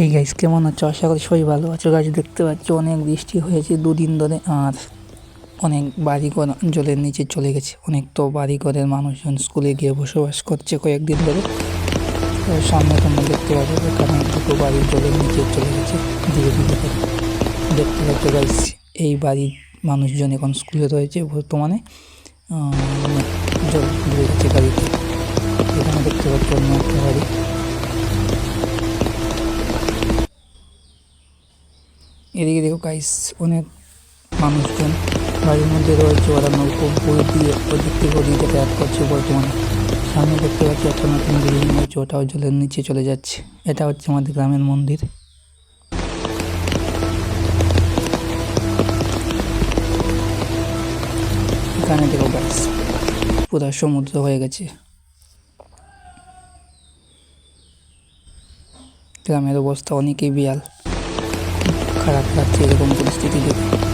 এই গাইস কেমন আছো? আশা করি সবাই ভালো আছো। গাছ দেখতে পাচ্ছ, অনেক বৃষ্টি হয়েছে। দুদিন ধরে, আর অনেক বাড়িঘর জলের নিচে চলে গেছে। অনেক তো বাড়িঘরের মানুষজন স্কুলে গিয়ে বসবাস করছে কয়েকদিন ধরে। সামনে তোমরা দেখতে পাচ্ছ, এখানে দুটো বাড়ি জলের নিচে চলে গেছে। ধীরে ধীরে করে দেখতে পাচ্ছ গাইস এই বাড়ির মানুষজন এখন স্কুলে রয়েছে বর্তমানে। জল ঘুরে গেছে বাড়িতে এখানে দেখতে পাচ্ছ অন্য একটা বাড়ি। এদিকে দেখো গাইস অনেক মানুষজন বাড়ির মধ্যে রয়েছে। ওরা নৌকো, বই দিয়ে ওদিক থেকে করছে বর্তমানে। সামনে দেখতে পাচ্ছি একটা নতুন বিল্ডিং হয়েছে ওটাও জলের নিচে চলে যাচ্ছে। এটা হচ্ছে আমাদের গ্রামের মন্দির। এখানে দেখো গাইস পুরো সমুদ্র হয়ে গেছে। গ্রামের অবস্থা অনেকই বিয়াল। খারাপ লাগছে এরকম পরিস্থিতি দেখে